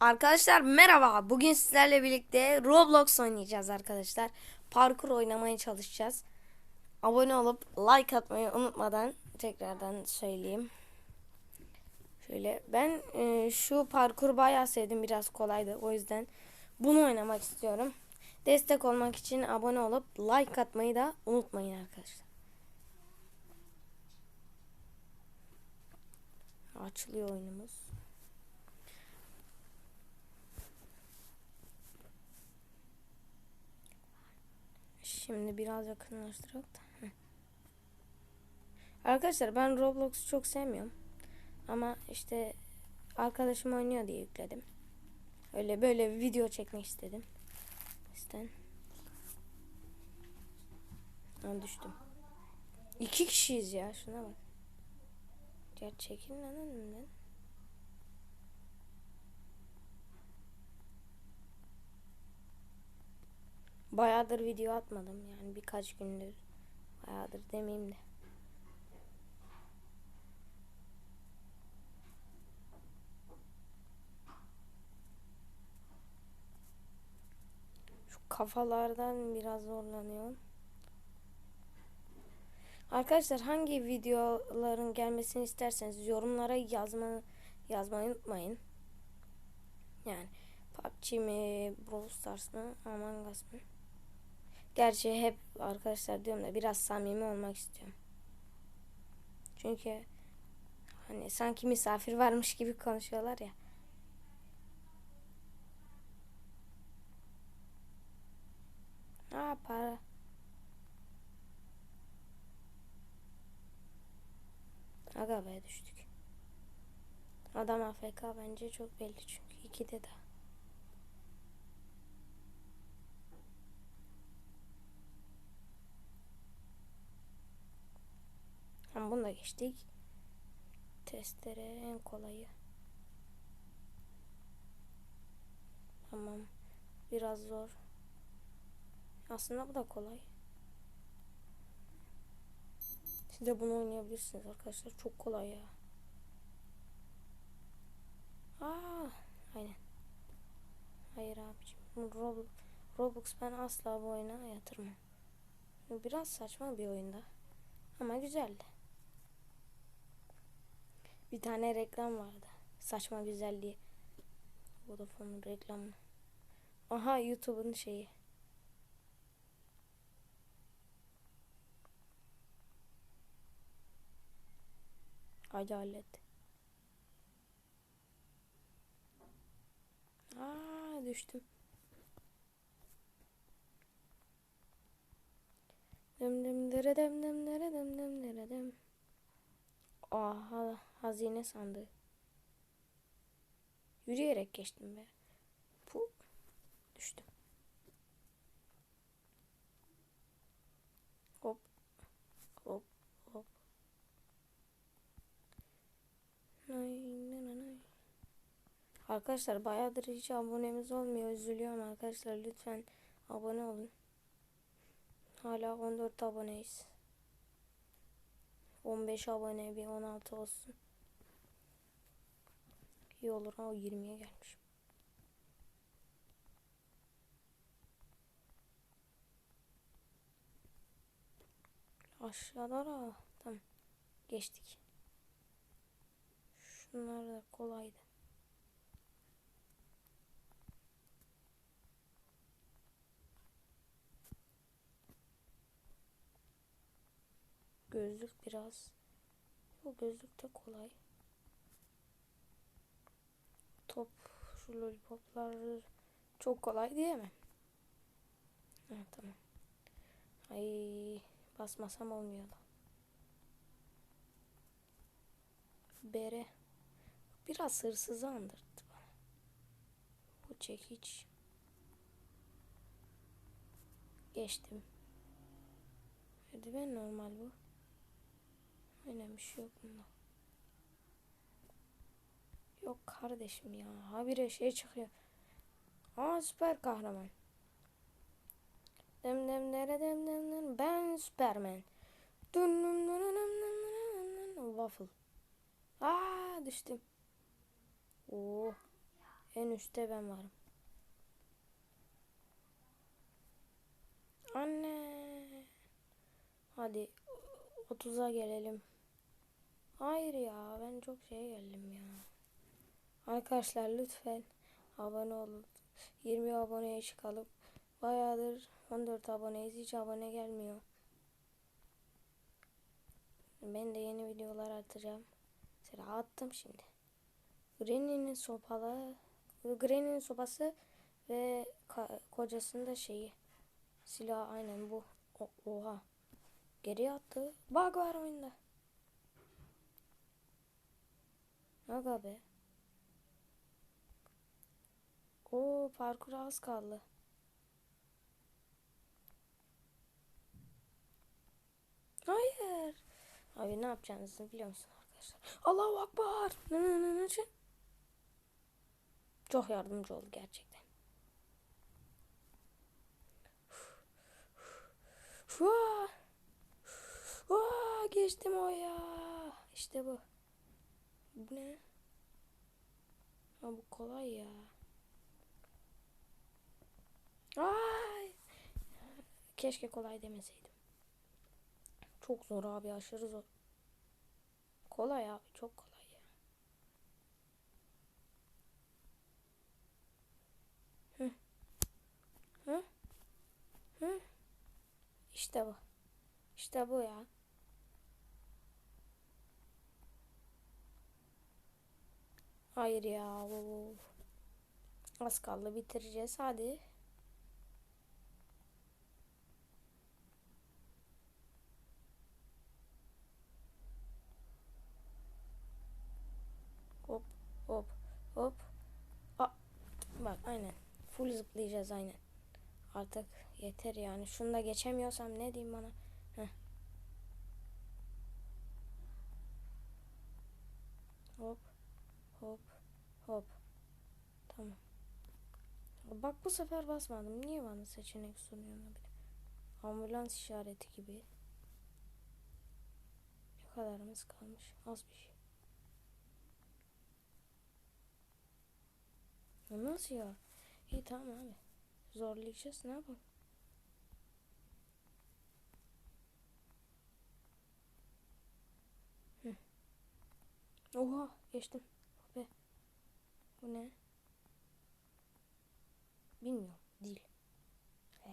Arkadaşlar merhaba. Bugün sizlerle birlikte Roblox oynayacağız arkadaşlar. Parkur oynamaya çalışacağız. Abone olup like atmayı unutmadan tekrardan söyleyeyim. Şöyle ben e, şu parkuru bayağı sevdim. Biraz kolaydı. O yüzden bunu oynamak istiyorum. Destek olmak için abone olup like atmayı da unutmayın arkadaşlar. Açılıyor oyunumuz. Şimdi biraz yakınlaştırak da. Arkadaşlar ben Roblox'u çok sevmiyorum. Ama işte arkadaşım oynuyor diye yükledim. Öyle böyle bir video çekmek istedim. İşte. Ben düştüm. İki kişiyiz ya şuna bak. Ya çekil lan önümden. Bayağıdır video atmadım yani birkaç gündür. Bayağıdır demeyeyim de. Şu kafalardan biraz zorlanıyorum. Arkadaşlar hangi videoların gelmesini isterseniz yorumlara yazma yazmayı unutmayın. Yani PUBG mi, Brawl Stars mı, Among Us mı? Gerçi hep arkadaşlar diyorum da biraz samimi olmak istiyorum. Çünkü hani sanki misafir varmış gibi konuşuyorlar ya. Aa para. Aga be düştük. Adam AFK bence çok belli çünkü ikide de. Tamam bunu da geçtik. Testere en kolayı. Tamam. Biraz zor. Aslında bu da kolay. Siz de bunu oynayabilirsiniz arkadaşlar. Çok kolay ya. Aa, aynen. Hayır abicim. Roblox, Roblox ben asla bu oyuna yatırmam. Biraz saçma bir oyunda. Ama güzeldi. Bir tane reklam vardı. Saçma güzelliği. Vodafone'un reklamı. Aha YouTube'un şeyi. Adalet. Aa düştüm. Dım dım dere dım dım dere dım dım dere dım. Aha hazine sandığı. Yürüyerek geçtim be. Pu düştüm. Hop hop hop. Nay, nay, nay. Arkadaşlar bayağıdır hiç abonemiz olmuyor. Üzülüyorum arkadaşlar. Lütfen abone olun. Hala 14 aboneyiz. 15 abone bir 16 olsun. İyi olur ama 20'ye gelmiş. Aşağıda da tamam geçtik. Şunlar da kolaydı. Gözlük biraz. O gözlük de kolay. Top, şu lollipoplar çok kolay değil mi? Ha, tamam. Ay basmasam olmuyordu. Bere. Biraz hırsızı andırdı bana. Bu çekiç. Geçtim. Merdiven normal bu. Aynen şey yok bunda. Yok kardeşim ya. Habire şey çıkıyor. Aa süper kahraman. Dem dem dere dem dem dem. Ben Superman. Dun dun dun dun dun. Waffle. Aa düştüm. Oo. En üstte ben varım. Anne. Hadi 30'a gelelim. Hayır ya ben çok şeye geldim ya. Arkadaşlar lütfen abone olun. 20 aboneye çıkalım. Bayağıdır 14 aboneyiz. Hiç abone gelmiyor. Ben de yeni videolar atacağım. Mesela attım şimdi. Granny'nin sopalı Granny'nin sopası ve kocasının da şeyi silah aynen bu. O- oha. Geri attı. Bug var oyunda. Aga be. Oo parkur az kaldı. Hayır. Abi ne yapacağınızı biliyor musun arkadaşlar? Allahu Akbar. Nı nı nı nı. Çok yardımcı oldu gerçekten. Vaa! Vaa! Geçtim o ya. İşte bu. Bu ne? Ha bu kolay ya. Ay! Keşke kolay demeseydim. Çok zor abi aşırı zor. Kolay abi çok kolay ya. Hı. Hı? Hı? İşte bu. İşte bu ya. Hayır ya. of. Az kaldı bitireceğiz hadi. Hop hop hop. Aa, bak aynen. Full zıplayacağız aynen. Artık yeter yani. Şunu da geçemiyorsam ne diyeyim bana. Heh. Hop hop hop. Tamam. Bak bu sefer basmadım. Niye bana seçenek sunuyor de? Ambulans işareti gibi. Ne kadarımız kalmış? Az bir şey. Nasıl ya? İyi tamam abi. Zorlayacağız ne yapalım? Oha geçtim. Bu ne? Bilmiyorum. Değil. Ee.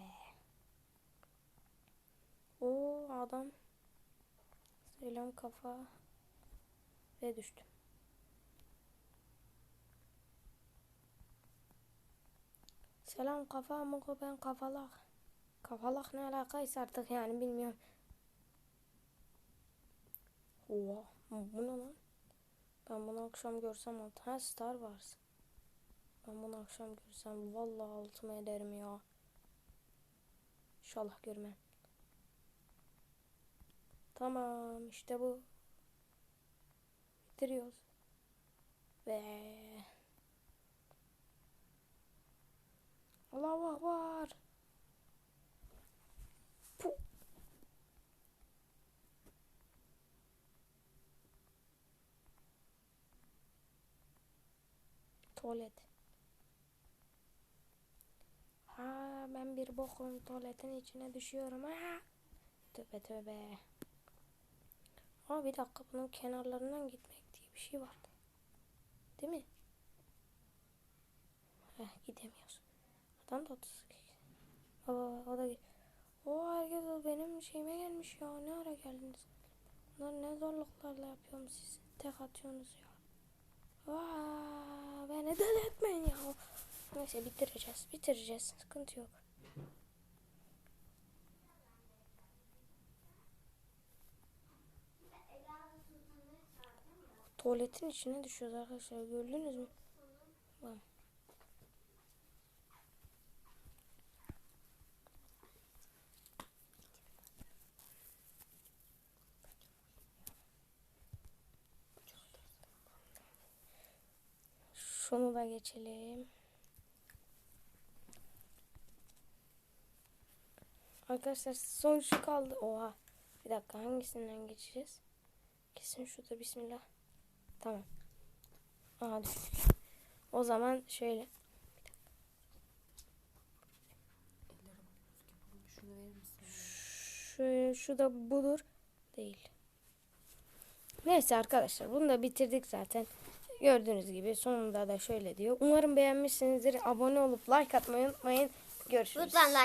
O adam. Selam kafa. Ve düştüm. Selam kafa mı ben kafalak. Kafalak ne alakaysa artık yani bilmiyorum. Oha bu ne lan? Ben bunu akşam görsem alt. Ha Star Wars. Ben bunu akşam görsem vallahi altıma ederim ya. İnşallah görmem. Tamam işte bu. Bitiriyoruz. Ve Allahu Akbar. Puh. Tuvalet. Ha ben bir bokum tuvaletin içine düşüyorum ha. Tövbe tövbe. Ama bir dakika bunun kenarlarından gitmek diye bir şey vardı. Değil mi? Heh, gidemiyoruz. Adam da 32. Aa, o da o herkes o benim şeyime gelmiş ya. Ne ara geldiniz? Bunlar ne zorluklarla yapıyorum siz. Tek atıyorsunuz ya. Aa, beni deli etmeyin ya. Neyse bitireceğiz. Bitireceğiz. Sıkıntı yok. Tuvaletin içine düşüyoruz arkadaşlar. Gördünüz mü? Bak. Şunu da geçelim. Arkadaşlar son şu kaldı. Oha. Bir dakika hangisinden geçeceğiz? Kesin şurada bismillah. Tamam. Aha düştük. O zaman şöyle. Şöyle şu da budur. Değil. Neyse arkadaşlar bunu da bitirdik zaten. Gördüğünüz gibi sonunda da şöyle diyor. Umarım beğenmişsinizdir. Abone olup like atmayı unutmayın. Görüşürüz. Lütfen like